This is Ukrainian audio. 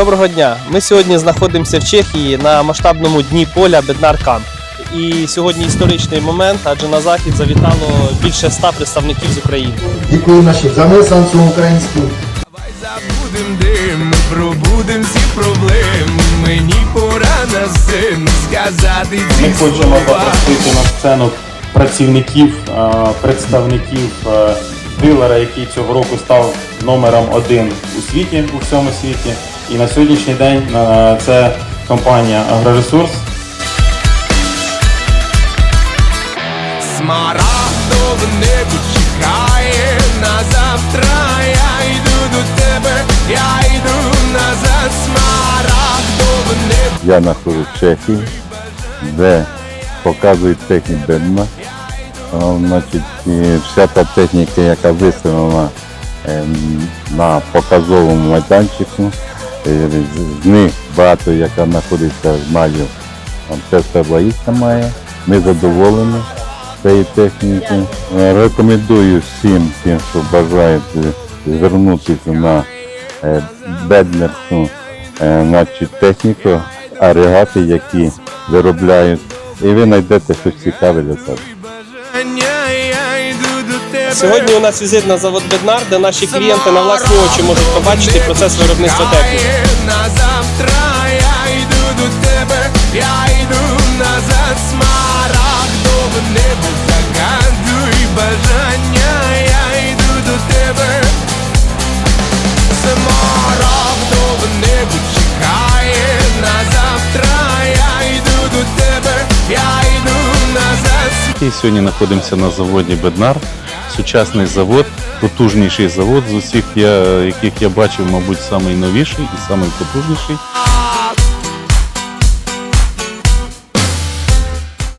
Доброго дня. Ми сьогодні знаходимося в Чехії на масштабному дні поля Беднар Камп. І сьогодні історичний момент, адже на захід завітало більше ста представників з України. Дякую нашим замисанцям українським. Давай забудем дим, пробудем всі проблеми. Мені пора на син сказати ці Ми хочемо слова. запросити на сцену працівників, е, представників е, дилера, який цього року став номером один у світі, у всьому світі. І на сьогоднішній день е, це компанія Агроресурс. Смарагдове небо чекає на завтра. Я йду до тебе, я йду назад. Смарагдове небо. Я знаходжусь в Чехії, де показують техніку Бедна. А, Значить, вся та техніка, яка виставлена ем, на показовому майданчику, е, з- них багато, яка знаходиться в Малі, це все Блаївка має. Ми задоволені цією технікою. Е, Рекомендую всім, тим, бажають е, звернутися на е, беднерську е, значить, техніку, агрегати, які виробляють, і ви знайдете щось цікаве для себе. Сьогодні у нас візит на завод Беднар, де наші клієнти на власні очі можуть побачити процес виробництва техніки. На завтра я йду до тебе, я йду назад, смарагдове небо загадуй бажання, я йду до тебе, смарагдове небо чекає на завтра, я йду до тебе, я йду назад. І сьогодні знаходимося на заводі Беднар. Сучасний завод, потужніший завод з усіх, я, яких я бачив, мабуть, найновіший і найпотужніший.